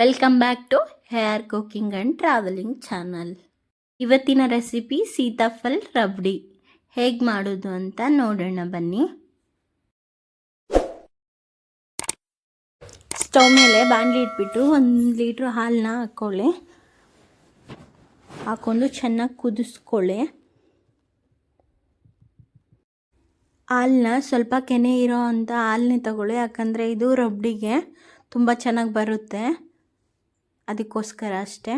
Welcome back to hair cooking and travelling channel ಇವತ್ತಿನ recipe sitaphal rabdi. ಹೇಗೆ ಮಾಡೋದು ಅಂತ ನೋಡೋಣ ಬನ್ನಿ. ಸ್ಟವ್ ಮೇಲೆ ಬಾಣಲಿ ಇಟ್ಬಿಟ್ಟು ಒಂದು ಲೀಟ್ರ್ ಹಾಲನ್ನ ಹಾಕ್ಕೊಳ್ಳಿ ಹಾಕ್ಕೊಂಡು ಚೆನ್ನಾಗಿ ಕುದಿಸ್ಕೊಳ್ಳಿ. ಹಾಲನ್ನ ಸ್ವಲ್ಪ ಕೆನೆ ಇರೋ ಅಂಥ ಹಾಲನ್ನೇ ತಗೊಳ್ಳಿ, ಯಾಕಂದರೆ ಇದು ರಬ್ಡಿಗೆ ತುಂಬ ಚೆನ್ನಾಗಿ ಬರುತ್ತೆ. ಅದಕ್ಕೋಸ್ಕರ ಅಷ್ಟೇ.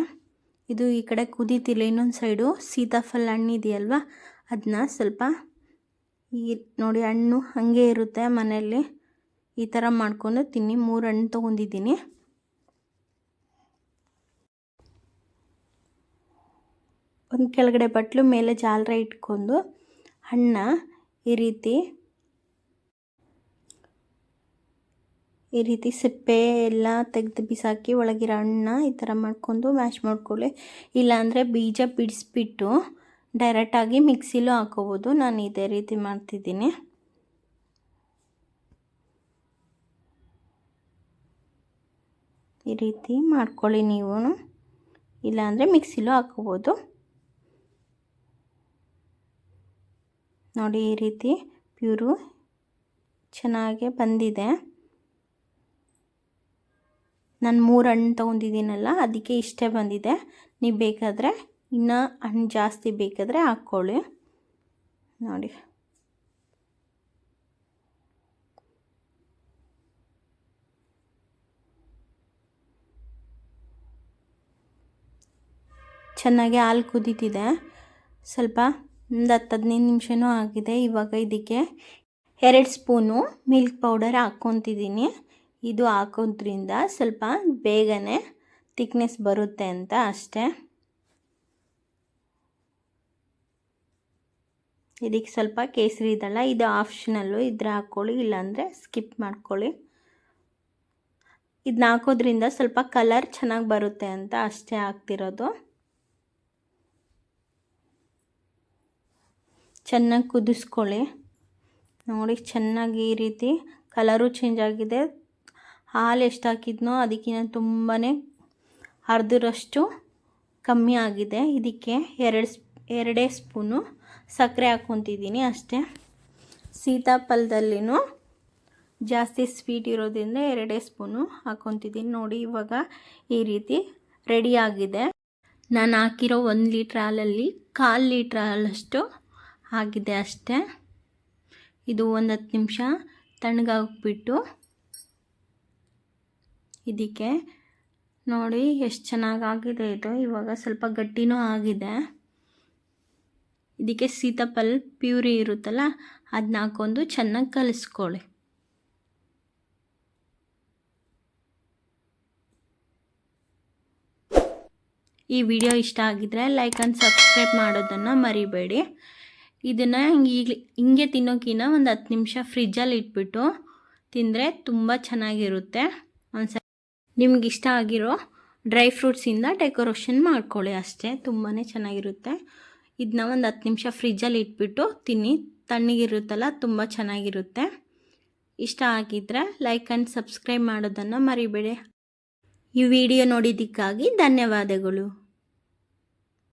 ಇದು ಈ ಕಡೆ ಕುದೀತಿಲ್ಲ. ಇನ್ನೊಂದು ಸೈಡು ಸೀತಾಫಲ ಹಣ್ಣು ಇದೆಯಲ್ವ? ಅದನ್ನ ಸ್ವಲ್ಪ ಈ ನೋಡಿ ಹಣ್ಣು ಹಾಗೆ ಇರುತ್ತೆ ಮನೆಯಲ್ಲಿ. ಈ ಥರ ಮಾಡ್ಕೊಂಡು ತಿನ್ನಿ. ಮೂರು ಹಣ್ಣು ತೊಗೊಂಡಿದ್ದೀನಿ. ಒಂದು ಕೆಳಗಡೆ ಬಟ್ಲು, ಮೇಲೆ ಜಾಲರ ಇಟ್ಕೊಂಡು ಹಣ್ಣ ಈ ರೀತಿ ಈ ರೀತಿ ಸಿಪ್ಪೆ ಎಲ್ಲ ತೆಗೆದು ಬಿಸಾಕಿ ಒಳಗಿರೋ ಹಣ್ಣನ್ನ ಈ ಥರ ಮಾಡ್ಕೊಂಡು ಮ್ಯಾಶ್ ಮಾಡ್ಕೊಳ್ಳಿ. ಇಲ್ಲಾಂದರೆ ಬೀಜ ಬಿಡಿಸ್ಬಿಟ್ಟು ಡೈರೆಕ್ಟಾಗಿ ಮಿಕ್ಸಿಲೂ ಹಾಕೋಬೋದು. ನಾನು ಇದೇ ರೀತಿ ಮಾಡ್ತಿದ್ದೀನಿ. ಈ ರೀತಿ ಮಾಡ್ಕೊಳ್ಳಿ ನೀವು. ಇಲ್ಲಾಂದರೆ ಮಿಕ್ಸಿಲೂ ಹಾಕೋಬೋದು. ನೋಡಿ ಈ ರೀತಿ ಪ್ಯೂರು ಚೆನ್ನಾಗೆ ಬಂದಿದೆ. ನಾನು ಮೂರು ಹಣ್ಣು ತೊಗೊಂಡಿದ್ದೀನಲ್ಲ, ಅದಕ್ಕೆ ಇಷ್ಟೇ ಬಂದಿದೆ. ನೀವು ಬೇಕಾದರೆ ಇನ್ನೂ ಹಣ್ಣು ಜಾಸ್ತಿ ಬೇಕಾದರೆ ಹಾಕ್ಕೊಳ್ಳಿ ನೋಡಿ. ಚೆನ್ನಾಗಿ ಹಾಲು ಕುದೀತಿದೆ. ಸ್ವಲ್ಪ ಒಂದು ಹತ್ತು ಹದಿನೈದು ನಿಮಿಷನೂ ಆಗಿದೆ ಇವಾಗ ಇದಕ್ಕೆ. ಎರಡು ಸ್ಪೂನು ಮಿಲ್ಕ್ ಪೌಡರ್ ಹಾಕ್ಕೊತಿದ್ದೀನಿ. ಇದು ಹಾಕೋದ್ರಿಂದ ಸ್ವಲ್ಪ ಬೇಗನೆ ತಿಕ್ನೆಸ್ ಬರುತ್ತೆ ಅಂತ ಅಷ್ಟೇ. ಇದಕ್ಕೆ ಸ್ವಲ್ಪ ಕೇಸರಿ ಇದಲ್ಲ, ಇದು ಆಪ್ಷನಲ್ಲು ಇದ್ರ ಹಾಕ್ಕೊಳ್ಳಿ ಇಲ್ಲಾಂದರೆ ಸ್ಕಿಪ್ ಮಾಡ್ಕೊಳ್ಳಿ. ಇದನ್ನ ಹಾಕೋದ್ರಿಂದ ಸ್ವಲ್ಪ ಕಲರ್ ಚೆನ್ನಾಗಿ ಬರುತ್ತೆ ಅಂತ ಅಷ್ಟೇ ಹಾಕ್ತಿರೋದು ಚೆನ್ನಾಗಿ ಕುದಿಸ್ಕೊಳ್ಳಿ. ನೋಡಿ, ಚೆನ್ನಾಗಿ ಈ ರೀತಿ ಕಲರು ಚೇಂಜ್ ಆಗಿದೆ. ಹಾಲು ಎಷ್ಟು ಹಾಕಿದ್ನೋ ಅದಕ್ಕಿಂತ ತುಂಬಾ ಅರ್ಧರಷ್ಟು ಕಮ್ಮಿ ಆಗಿದೆ. ಇದಕ್ಕೆ ಎರಡು ಎರಡೇ ಸ್ಪೂನು ಸಕ್ಕರೆ ಹಾಕ್ಕೊತಿದ್ದೀನಿ ಅಷ್ಟೇ. ಸೀತಾಫಲದಲ್ಲಿನೂ ಜಾಸ್ತಿ ಸ್ವೀಟ್ ಇರೋದ್ರಿಂದ ಎರಡೇ ಸ್ಪೂನು ಹಾಕ್ಕೊತಿದ್ದೀನಿ. ನೋಡಿ, ಇವಾಗ ಈ ರೀತಿ ರೆಡಿಯಾಗಿದೆ ನಾನು ಹಾಕಿರೋ ಒಂದು ಲೀಟ್ರ್ ಹಾಲಲ್ಲಿ ಕಾಲು ಲೀಟ್ರ್ ಹಾಲಷ್ಟು ಆಗಿದೆ ಅಷ್ಟೇ. ಇದು ಒಂದು ಹತ್ತು ನಿಮಿಷ ತಣ್ಣಗಾಗ್ಬಿಟ್ಟು ಇದಕ್ಕೆ ನೋಡಿ ಎಷ್ಟು ಚೆನ್ನಾಗಾಗಿದೆ ಇದು. ಇವಾಗ ಸ್ವಲ್ಪ ಗಟ್ಟಿನೂ ಆಗಿದೆ. ಇದಕ್ಕೆ ಸೀತಾಫಲ್ ಪ್ಯೂರಿ ಇರುತ್ತಲ್ಲ ಅದನ್ನ ಹಾಕೊಂಡು ಚೆನ್ನಾಗಿ ಕಲಿಸ್ಕೊಳ್ಳಿ. ಈ ವಿಡಿಯೋ ಇಷ್ಟ ಆಗಿದ್ರೆ ಲೈಕ್ ಆ್ಯಂಡ್ ಸಬ್ಸ್ಕ್ರೈಬ್ ಮಾಡೋದನ್ನು ಮರಿಬೇಡಿ. ಇದನ್ನು ಈಗ ಹಿಂಗೆ ತಿನ್ನೋಕ್ಕಿಂತ ಒಂದು ಹತ್ತು ನಿಮಿಷ ಫ್ರಿಜ್ಜಲ್ಲಿ ಇಟ್ಬಿಟ್ಟು ತಿಂದರೆ ತುಂಬ ಚೆನ್ನಾಗಿರುತ್ತೆ. ಒಂದು ನಿಮ್ಗೆ ಇಷ್ಟ ಆಗಿರೋ ಡ್ರೈ ಫ್ರೂಟ್ಸಿಂದ ಡೆಕೋರೇಷನ್ ಮಾಡ್ಕೊಳ್ಳಿ ಅಷ್ಟೇ ತುಂಬಾ ಚೆನ್ನಾಗಿರುತ್ತೆ. ಇದನ್ನ ಒಂದು ಹತ್ತು ನಿಮಿಷ ಫ್ರಿಜ್ಜಲ್ಲಿ ಇಟ್ಬಿಟ್ಟು ತಿನ್ನಿ, ತಣ್ಣಗಿರುತ್ತಲ್ಲ ತುಂಬ ಚೆನ್ನಾಗಿರುತ್ತೆ. ಇಷ್ಟ ಆಗಿದ್ದರೆ ಲೈಕ್ ಆ್ಯಂಡ್ ಸಬ್ಸ್ಕ್ರೈಬ್ ಮಾಡೋದನ್ನು ಮರಿಬೇಡಿ. ಈ ವಿಡಿಯೋ ನೋಡಿದ್ದಕ್ಕಾಗಿ ಧನ್ಯವಾದಗಳು.